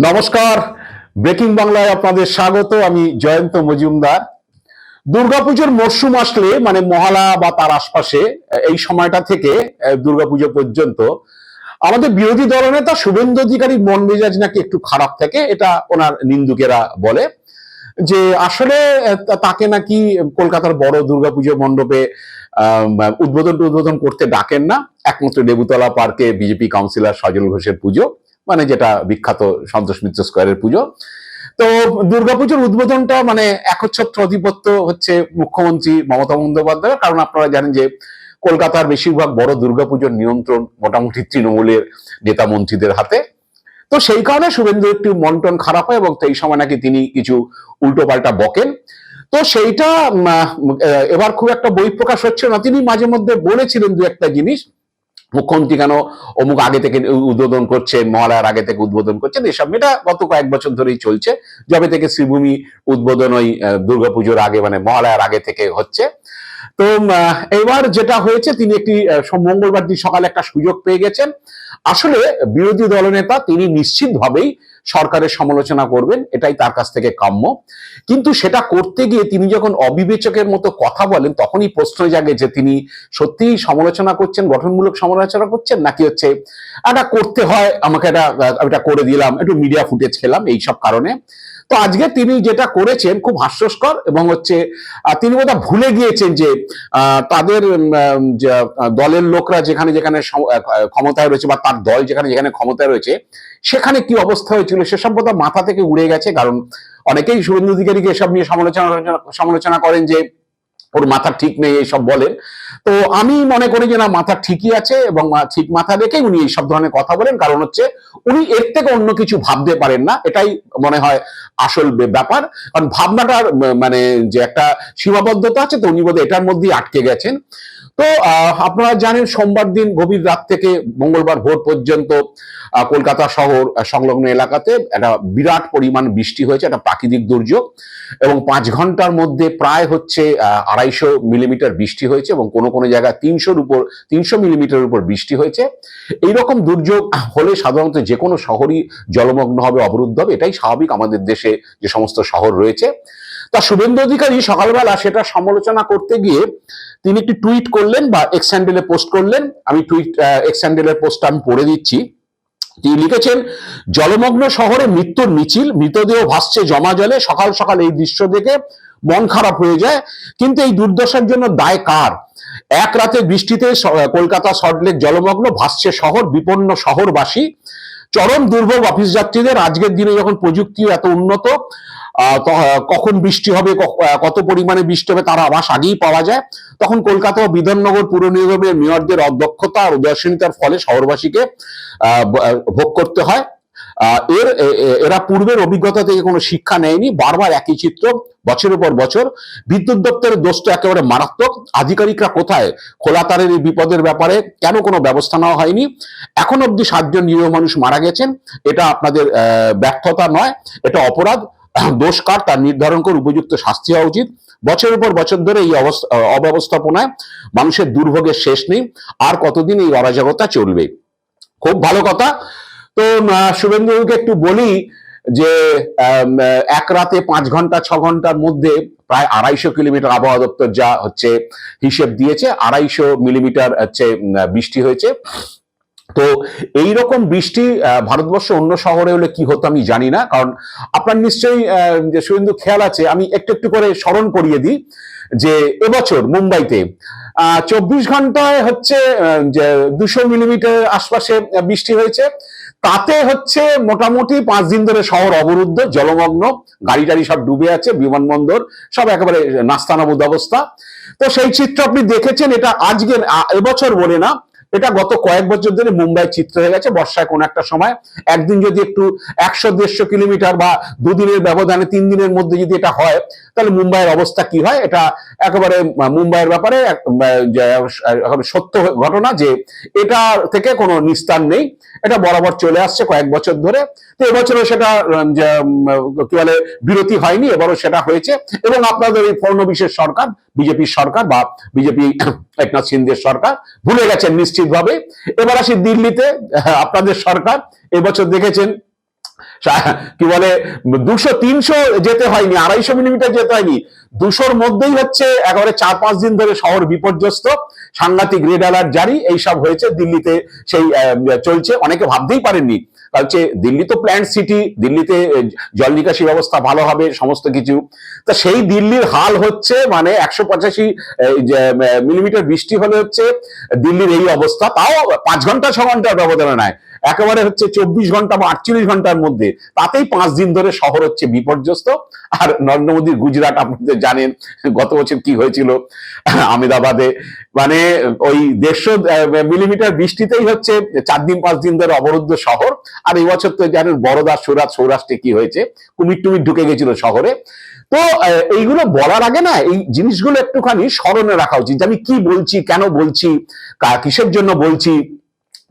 নমস্কার। ব্রেকিং বাংলায় আপনাদের স্বাগত। আমি জয়ন্ত মজুমদার। দুর্গাপুজোর মরশুম আসলে মানে মহালা বা তার আশপাশে, এই সময়টা থেকে দুর্গাপুজো পর্যন্ত, আমাদের বিরোধী দলনেতা শুভেন্দু অধিকারী মন মেজাজ নাকি একটু খারাপ থাকে, এটা ওনার নিন্দুকেরা বলে। যে আসলে তাকে নাকি কলকাতার বড় দুর্গাপুজো মণ্ডপে উদ্বোধন উদ্বোধন করতে ডাকেন না। একমাত্র দেবুতলা পার্কে বিজেপি কাউন্সিলর সজল ঘোষের পুজো। মানে যেটা বিখ্যাত সন্তোষ মিত্র স্কোয়ারের পুজো। তো দুর্গাপুজোর উদ্বোধনটা মানে একচ্ছত্র আধিপত্য হচ্ছে মুখ্যমন্ত্রী মমতা বন্দ্যোপাধ্যায় কারণ আপনারা জানেন যে কলকাতার বেশিরভাগ বড় দুর্গাপুজোর নিয়ন্ত্রণ মোটামুটি তৃণমূলের নেতা মন্ত্রীদের হাতে। তো সেই কারণে শুভেন্দু একটু মন্টন খারাপ হয় এবং সেই সময় নাকি তিনি কিছু উল্টো পাল্টা বকেন। তো সেইটা এবার খুব একটা বই প্রকাশ হচ্ছে না। তিনি মাঝে মধ্যে বলেছিলেন দু একটা জিনিস। মুখ্যমন্ত্রী কেন অমুক আগে থেকে উদ্বোধন করছে, মহালয়ার আগে থেকে উদ্বোধন করছেন এসব এটা গত কয়েক বছর ধরেই চলছে। যবে থেকে শ্রীভূমি উদ্বোধন ওই দুর্গাপুজোর আগে মানে মহালয়ার আগে থেকে হচ্ছে। তো এবার যেটা হয়েছে, তিনি একটি মঙ্গলবার দিন সকালে একটা সুযোগ পেয়ে গেছেন। আসলে বিরোধী দলনেতা তিনি নিশ্চিতভাবেই সরকারের সমালোচনা করবেন, এটাই তার কাছ থেকে কাম্য। কিন্তু সেটা করতে গিয়ে তিনি যখন অবিবেচকের মতো কথা বলেন, তখনই প্রশ্ন জাগে যে তিনি সত্যিই সমালোচনা করছেন, গঠনমূলক সমালোচনা করছেন, নাকি হচ্ছে এটা করতে হয়, আমাকে এটা এটা করে দিলাম, একটু মিডিয়া ফুটেজ খেলাম, এইসব কারণে। তো আজকে তিনি যেটা করেছেন খুব হাস্যস্কর এবং হচ্ছে তিনি বোধহয় ভুলে গিয়েছেন যে তাদের দলের লোকরা যেখানে যেখানে ক্ষমতায় রয়েছে বা তার দল যেখানে যেখানে ক্ষমতায় রয়েছে, সেখানে কি অবস্থা হয়েছিল সেসব বোধহয় মাথা থেকে উড়ে গেছে। কারণ অনেকেই শুভেন্দু অধিকারীকে এসব নিয়ে সমালোচনা সমালোচনা করেন যে ওর মাথা ঠিক নেই এইসব বলেন তো আমি মনে করি যে না মাথা ঠিকই আছে এবং ঠিক মাথা রেখে উনি এইসব ধরনের কথা বলেন। কারণ হচ্ছে উনি এর থেকে অন্য কিছু ভাবতে পারেন না। এটাই মনে হয় আসল ব্যাপার। কারণ ভাবনাটার মানে যে একটা সীমাবদ্ধতা আছে তো উনি বোধহয় এটার মধ্যেই আটকে গেছেন। তো আপনারা জানেন সোমবার দিন গভীর রাত থেকে মঙ্গলবার ভোর পর্যন্ত কলকাতা শহর সংলগ্ন এলাকাতে একটা বিরাট পরিমাণ বৃষ্টি হয়েছে একটা প্রাকৃতিক দুর্যোগ। এবং পাঁচ ঘণ্টার মধ্যে প্রায় হচ্ছে আহ, আড়াইশো মিলিমিটার বৃষ্টি হয়েছে এবং কোনো কোনো জায়গায় তিনশোর উপর, তিনশো মিলিমিটারের উপর বৃষ্টি হয়েছে। এইরকম দুর্যোগ হলে সাধারণত যে কোনো শহরই জলমগ্ন হবে, অবরুদ্ধ হবে, এটাই স্বাভাবিক আমাদের দেশে যে সমস্ত শহর রয়েছে। তা শুভেন্দু অধিকারী সকালবেলা সেটা সমালোচনা করতে গিয়ে তিনি একটি টুইট করলেন বা এক্স হ্যান্ডেলে পোস্ট করলেন। আমি টুইট এক্স হ্যান্ডেলের পোস্টটা আমি পড়ে দিচ্ছি। তিনি লিখেছেন, জলমগ্ন শহরে মৃত্যুর মিছিল, মৃতদেহ ভাসছে জমা জলে, সকাল সকাল এই দৃশ্য দেখে মন খারাপ হয়ে যায়। কিন্তু এই দুর্দশার জন্য দায় কার? এক রাতে বৃষ্টিতে কলকাতা সল্টলেক জলমগ্ন, ভাসছে শহর, বিপন্ন শহরবাসী। চরম দুর্ভোগ অফিস যাত্রীদের। আজকের দিনে যখন প্রযুক্তি এত উন্নত কখন বৃষ্টি হবে কত পরিমাণে বৃষ্টি হবে তার আভাস আগেই পাওয়া যায়। তখন কলকাতা ও বিধাননগর পুর নিগমের মেয়রদের অদক্ষতা আর উদাসীনতার ফলে শহরবাসীকে ভোগ করতে হয়। এর এরা পূর্বের অভিজ্ঞতা থেকে কোনো শিক্ষা নেয়নি, বারবার একই চিত্র, বছরের পর বছর। বিদ্যুৎ দপ্তরের দোষ তো একেবারে মারাত্মক। আধিকারিকরা কোথায়? খোলা তারের এই বিপদের ব্যাপারে কেন কোনো ব্যবস্থা নেওয়া হয়নি? এখন অব্দি সাতজন নিরীহ মানুষ মারা গেছেন। এটা আপনাদের ব্যর্থতা নয়, এটা অপরাধ। দোষ কার? তার নির্ধারণ করে উপযুক্ত শাস্তি হওয়া উচিত। বছরের পর বছর ধরে এই অব্যবস্থাপনায় মানুষের দুর্ভোগের শেষ নেই। আর কতদিন এই অরাজকতা চলবে? খুব ভালো কথা। তো শুভেন্দুকে একটু বলি যে এক রাতে পাঁচ ঘণ্টা, ছ ঘণ্টার মধ্যে প্রায় আড়াইশো কিলোমিটার আবহাওয়া দপ্তর যা হচ্ছে হিসেব দিয়েছে, আড়াইশো মিলিমিটার হচ্ছে বৃষ্টি হয়েছে। তো এই রকম বৃষ্টি ভারতবর্ষে অন্য শহরে হলে কি হতো আমি জানি না, কারণ আপনার নিশ্চয়ই যে শুভেন্দু খেয়াল আছে, আমি একটু একটু করে স্মরণ করিয়ে দিই যে, এবছর মুম্বাইতে, আহ, চব্বিশ ঘন্টায় হচ্ছে যে দুশো মিলিমিটার আশপাশে বৃষ্টি হয়েছে। তাতে হচ্ছে মোটামুটি পাঁচ দিন ধরে শহর অবরুদ্ধ, জলমগ্ন, গাড়ি টাড়ি সব ডুবে আছে, বিমানবন্দর, সব একেবারে নাস্তানাবুদ অবস্থা। তো সেই চিত্র আপনি দেখেছেন, এটা আজকের এবছর বলে না এটা গত কয়েক বছর ধরে মুম্বাই চিত্র হয়ে গেছে, বর্ষায় কোন একটা সময়। একদিন যদি একটু একশো, দেড়শো কিলোমিটার বা দুদিনের ব্যবধানে, তিন দিনের মধ্যে যদি এটা হয়, তাহলে মুম্বাইয়ের অবস্থা কি হয়? এটা একেবারে মুম্বাইয়ের ব্যাপারে সত্য ঘটনা যে, এটা থেকে কোনো নিস্তার নেই। এটা বরাবর চলে আসছে কয়েক বছর ধরে। তো এবছরও সেটা কি বলে, বিরতি হয়নি, এবারও সেটা হয়েছে। এবং আপনাদের এই ফড়নবিশের সরকার, বিজেপির সরকার বা বিজেপি, একনাথ সিন্ধের সরকার, ভুলে গেছেন নিশ্চিতভাবে। এবার আসি দিল্লিতে আপনাদের সরকার এবছর দেখেছেন কি বলে, দুশো, তিনশো যেতে হয়নি, আড়াইশো মিলিমিটার যেতে হয়নি। দুশোর মধ্যেই হচ্ছে একেবারে চার, পাঁচ দিন ধরে শহর বিপর্যস্ত। সাংঘাতিক রেড অ্যালার্ট জারি এইসব হয়েছে, দিল্লিতে সেই চলছে। অনেকে ভাবতেই পারেননি। হচ্ছে দিল্লি তো প্ল্যান্ট সিটি দিল্লিতে জল নিকাশি ব্যবস্থা ভালো হবে, সমস্ত কিছু। তা সেই দিল্লির হাল হচ্ছে মানে একশো পঁচাশি মিলিমিটার বৃষ্টি হলে হচ্ছে দিল্লির এই অবস্থা। তাও পাঁচ ঘণ্টা, ছ ঘণ্টার ব্যবধানে নয়। একেবারে হচ্ছে চব্বিশ ঘণ্টা বা আটচল্লিশ ঘণ্টার মধ্যে। তাতেই পাঁচ দিন ধরে শহর হচ্ছে বিপর্যস্ত। আর নরেন্দ্র মোদীর গুজরাট আপনাদের জানেন, গত বছর কি হয়েছিল আহমেদাবাদে। মানে ওই দেড়শো মিলিমিটার বৃষ্টিতেই হচ্ছে চার দিন, পাঁচ দিন ধরে অবরুদ্ধ শহর। আর এই বছর তো জানেন বড়দা সুরাত, সৌরাষ্ট্রে কি হয়েছে? কুমির টুমির ঢুকে গেছিল শহরে। তো এইগুলো বলার আগে না, এই জিনিসগুলো একটুখানি স্মরণে রাখা উচিত আমি কি বলছি, কেন বলছি কিসের জন্য বলছি?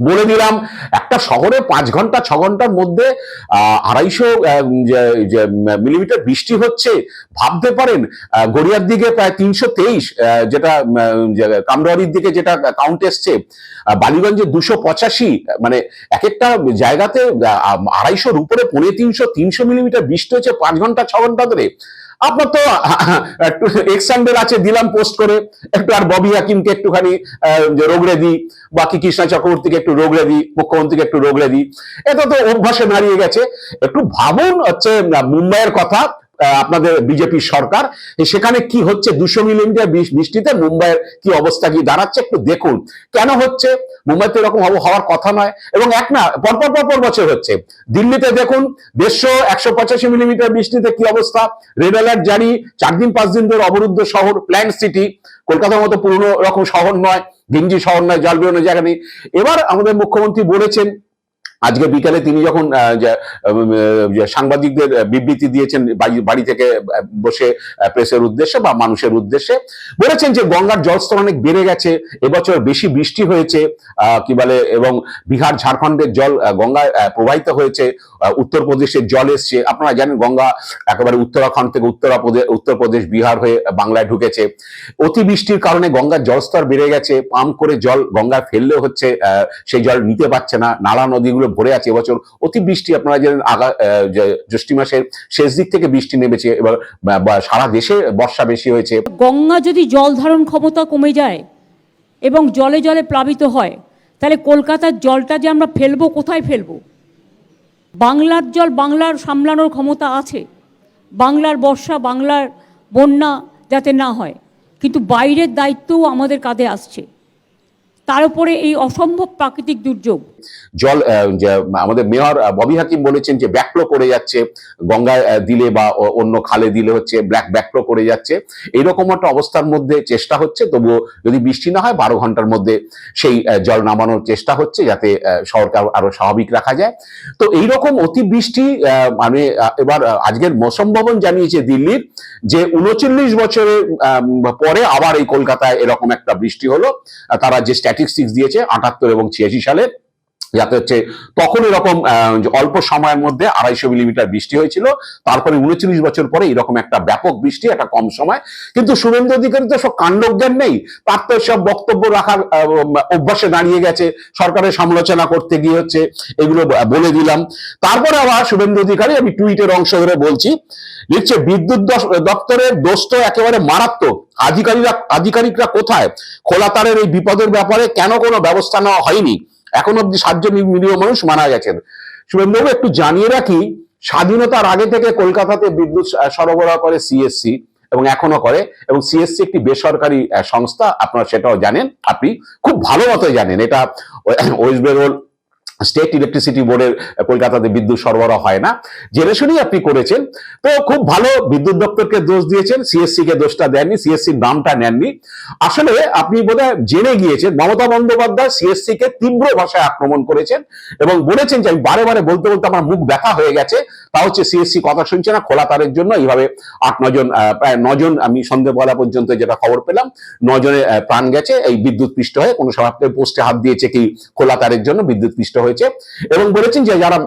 বলে দিলাম। একটা শহরে পাঁচ ঘণ্টা ছ ঘণ্টার মধ্যে আড়াইশো মিলিমিটার বৃষ্টি হচ্ছে ভাবতে পারেন গড়িয়ার দিকে প্রায় তিনশো তেইশ যেটা উম, দিকে যেটা কাউন্ট এসছে বালিগঞ্জে দুশো পঁচাশি মানে এক একটা জায়গাতে আড়াইশোর উপরে পনেরো তিনশো তিনশো মিলিমিটার বৃষ্টি হচ্ছে পাঁচ ঘণ্টা ছ ঘণ্টা ধরে। আপনার তো একটু এক্সাম্পল আছে, দিলাম পোস্ট করে। একটু আর ববি হাকিমকে একটুখানি রোগড়ে দিই, বাকি কৃষ্ণা চক্রবর্তীকে একটু রোগড়ে দিই, মুখ্যমন্ত্রীকে একটু রোগড়ে দিই। এটা তো অভ্যাসে দাঁড়িয়ে গেছে। একটু ভাবুন হচ্ছে মুম্বাইয়ের কথা। আপনাদের বিজেপি সরকার সেখানে কি হচ্ছে? দুশো মিলিমিটার বৃষ- বৃষ্টিতে মুম্বাইয়ের কি অবস্থা, কি দাঁড়াচ্ছে? একটু দেখুন। কেন হচ্ছে? মুম্বাইতে এরকম হওয়ার কথা নয়। এবং এক না, পরপর পরপর বছর হচ্ছে। দিল্লিতে দেখুন, দেড়শো একশো পঁচাশি মিলিমিটার বৃষ্টিতে কি অবস্থা? রেড অ্যালার্ট জারি। চার দিন, পাঁচ দিন ধরে অবরুদ্ধ শহর প্ল্যান্ট সিটি। কলকাতার মতো পুরনো রকম শহর নয়, গেঞ্জি শহর নয়, জল বেরোনোর জায়গা নেই। এবার আমাদের মুখ্যমন্ত্রী বলেছেন আজকে বিকালে তিনি যখন সাংবাদিকদের বিবৃতি দিয়েছেন বাড়ি- থেকে বসে প্রেসের উদ্দেশ্যে বা মানুষের উদ্দেশ্যে, বলেছেন যে গঙ্গার জলস্তর অনেক বেড়ে গেছে, এবছর বেশি বৃষ্টি হয়েছে কি বলে, এবং বিহার, ঝাড়খণ্ডের জল গঙ্গায় প্রবাহিত হয়েছে উত্তরপ্রদেশের জল এসছে। আপনারা জানেন গঙ্গা একেবারে উত্তরাখণ্ড থেকে উত্তরাপ্রদেশ উত্তরপ্রদেশ, বিহার হয়ে বাংলায় ঢুকেছে। অতিবৃষ্টির কারণে গঙ্গার জলস্তর বেড়ে গেছে, পাম্প করে জল গঙ্গায় ফেললে হচ্ছে সেই জল নিতে পারছে না। নালা নদীগুলো ভরে আছে এবছর অতিবৃষ্টি আপনারা জানেন আগা জ্যৈষ্ঠী মাসের শেষ দিক থেকে বৃষ্টি নেমেছে, এবার সারা দেশে বর্ষা বেশি হয়েছে। গঙ্গা যদি জল ধারণ ক্ষমতা কমে যায় এবং জলে জলে প্লাবিত হয়, তাহলে কলকাতার জলটা যে আমরা ফেলব, কোথায় ফেলব? বাংলার জল বাংলার সামলানোর ক্ষমতা আছে। বাংলার বর্ষা, বাংলার বন্যা যাতে না হয়, কিন্তু বাইরের দায়িত্বও আমাদের কাঁধে আসছে। তার উপরে এই অসম্ভব প্রাকৃতিক দুর্যোগ। জল আমাদের মেয়র ববি হাকিম বলেছেন যে ব্যাকফ্লো করে যাচ্ছে গঙ্গায় দিলে বা অন্য খালে দিলে হচ্ছে ব্ল্যাক ব্যাকফ্লো করে যাচ্ছে। এইরকম একটা অবস্থার মধ্যে চেষ্টা হচ্ছে, তবুও যদি বৃষ্টি না হয়, বারো ঘণ্টার মধ্যে সেই জল নামানোর চেষ্টা হচ্ছে যাতে শহরকে আরো- স্বাভাবিক রাখা যায়। তো এইরকম অতিবৃষ্টি মানে এবার আজকের মৌসম ভবন জানিয়েছে দিল্লির যে উনচল্লিশ বছরের পরে আবার এই কলকাতায় এরকম একটা বৃষ্টি হলো। তারা যে স্ট্যাটিস্টিক্স দিয়েছে আটাত্তর এবং ছিয়াশি সালে। যাতে হচ্ছে তখন এরকম অল্প সময়ের মধ্যে আড়াইশো মিলিমিটার বৃষ্টি হয়েছিল, তারপরে উনচল্লিশ বছর পরে এরকম একটা ব্যাপক বৃষ্টি, একটা কম সময়। কিন্তু শুভেন্দু অধিকারী তো সব কাণ্ডজ্ঞান নেই, তার তো সব বক্তব্য রাখার অভ্যাসে দাঁড়িয়ে গেছে, সরকারের সমালোচনা করতে গিয়ে হচ্ছে এগুলো বলে দিলাম। তারপরে আবার শুভেন্দু অধিকারী, আমি টুইটের অংশ ধরে বলছি, লিখছে, বিদ্যুৎ দপ্তরের দোষ তো একেবারে মারাত্মক। আধিকারিকরা আধিকারিকরা কোথায়? খোলা তারের এই বিপদের ব্যাপারে কেন কোনো ব্যবস্থা নেওয়া হয়নি? এখন অব্দি সাতজন নিরীহ মানুষ মারা গেছেন। শুভেন্দুবাবু একটু জানিয়ে রাখি, স্বাধীনতার আগে থেকে কলকাতাতে বিদ্যুৎ সরবরাহ করে সিএসসি এবং এখনও করে এবং সিএসসি একটি বেসরকারি সংস্থা, আপনারা সেটাও জানেন। আপনি খুব ভালো মতো জানেন। এটা ওয়েস্ট বেঙ্গল স্টেট ইলেকট্রিসিটি বোর্ডের কলকাতাতে বিদ্যুৎ সরবরাহ হয় না। জেনে শুনেই আপনি করেছেন, তো খুব ভালো বিদ্যুৎ দপ্তরকে দোষ দিয়েছেন সিএসসি কে দোষটা দেননি সিএসসির নামটা নেননি। আসলে আপনি বোধহয় জেনে গিয়েছেন, মমতা বন্দ্যোপাধ্যায় সিএসসি কে তীব্র ভাষায় আক্রমণ করেছেন এবং বলেছেন যে, আমি বারে বারে বলতে বলতে আমার মুখ ব্যথা হয়ে গেছে, তা হচ্ছে সিএসসি কথা শুনছে না, খোলা তারের জন্য। এইভাবে আট নজন প্রায় নজন আমি সন্ধ্যেবেলা পর্যন্ত যেটা খবর পেলাম নজনে প্রাণ গেছে, এই বিদ্যুৎ পৃষ্ঠ হয়ে, কোনো সভাপতির পোস্টে হাত দিয়েছে কি খোলা তারের জন্য, বিদ্যুৎ পৃষ্ঠ হয়েছে এবং বলেছেন যে যারা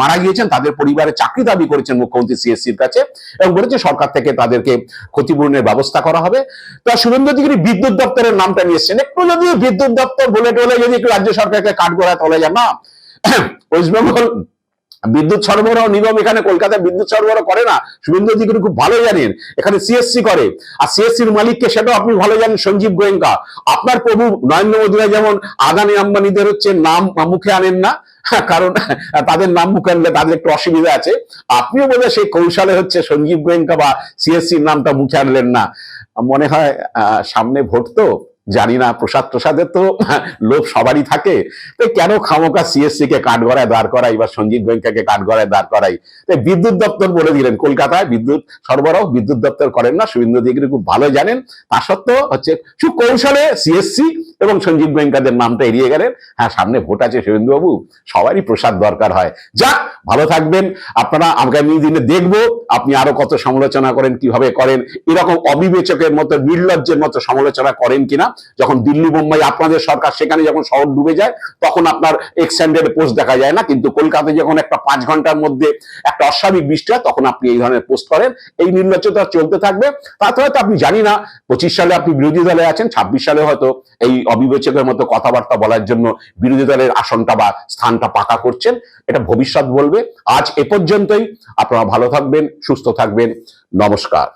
মারা গিয়েছেন তাদের পরিবারে চাকরি দাবি করেছেন মুখ্যমন্ত্রী সিএসসির কাছে এবং বলেছে সরকার থেকে তাদেরকে ক্ষতিপূরণের ব্যবস্থা করা হবে। তা শুভেন্দু অধিকারী বিদ্যুৎ দপ্তরের নামটা নিয়ে এসছেন। একটু যদি বিদ্যুৎ দপ্তর বলে টলে যদি একটু রাজ্য সরকারকে কাঠ গড়ায় তোলা যান না, ওয়েস্ট বেঙ্গল বিদ্যুৎ সরবরাহ নিগম এখানে কলকাতায় বিদ্যুৎ সরবরাহ করে না। শুভেন্দু অধিকারী খুব ভালো জানেন। এখানে সিএসসি করে। আর সিএসসির মালিককে সেটাও আপনি ভালো জানেন, সঞ্জীব গোয়েঙ্কা। আপনার প্রভু নরেন্দ্র মোদীরা যেমন আদানি আম্বানিদের হচ্ছে নাম মুখে আনেন না, কারণ তাদের নাম মুখে আনলে তাদের একটু অসুবিধা আছে। আপনিও বোধহয় সেই কৌশলে হচ্ছে সঞ্জীব গোয়েঙ্কা বা সিএসসির নামটা মুখে আনলেন না। মনে হয় সামনে ভোট তো। জানি না, প্রসাদ প্রসাদের তো লোভ সবারই থাকে। তো কেন খামোকা সিএসসি কে কাঠগড়ায় দাঁড় করাই বা সঞ্জীব গোয়েঙ্কাকে কাঠগড়ায় দাঁড় করাই তাই বিদ্যুৎ দপ্তর বলে দিলেন কলকাতায়, বিদ্যুৎ সরবরাহ, বিদ্যুৎ দপ্তর করেন না, শুভেন্দু দিগরি খুব ভালো জানেন। তা সত্ত্বেও হচ্ছে সুকৌশলে সিএসসি এবং সঞ্জীব গোয়েঙ্কাদের নামটা এড়িয়ে গেলেন। হ্যাঁ সামনে ভোট আছে শুভেন্দু বাবু সবারই প্রসাদ দরকার হয়। যাক, ভালো থাকবেন। আপনারা আগামী দিনে দেখব আপনি আরও কত সমালোচনা করেন, কীভাবে করেন। এরকম অবিবেচকের মতো, নির্লজ্জের মতো সমালোচনা করেন কিনা? যখন দিল্লি, মুম্বাই, আপনাদের সরকার, সেখানে যখন শহর ডুবে যায়, তখন আপনার এক্সটেন্ডেড পোস্ট দেখা যায় না। কিন্তু কলকাতায় যখন একটা পাঁচ ঘণ্টার মধ্যে একটা অস্বাভাবিক বৃষ্টি হয় তখন আপনি এই ধরনের পোস্ট করেন। এই নির্লজ্জতা চলতে থাকবে। তাতে হয়তো আপনি জানি না, পঁচিশ সালে আপনি বিরোধী দলে আছেন, ছাব্বিশ সালে হয়তো এই অবিবেচকের মতো কথাবার্তা বলার জন্য বিরোধী দলের আসনটা বা স্থানটা পাকা করছেন, এটা ভবিষ্যৎ বলবে। আজ এ পর্যন্তই। আপনারা ভালো থাকবেন, সুস্থ থাকবেন। নমস্কার।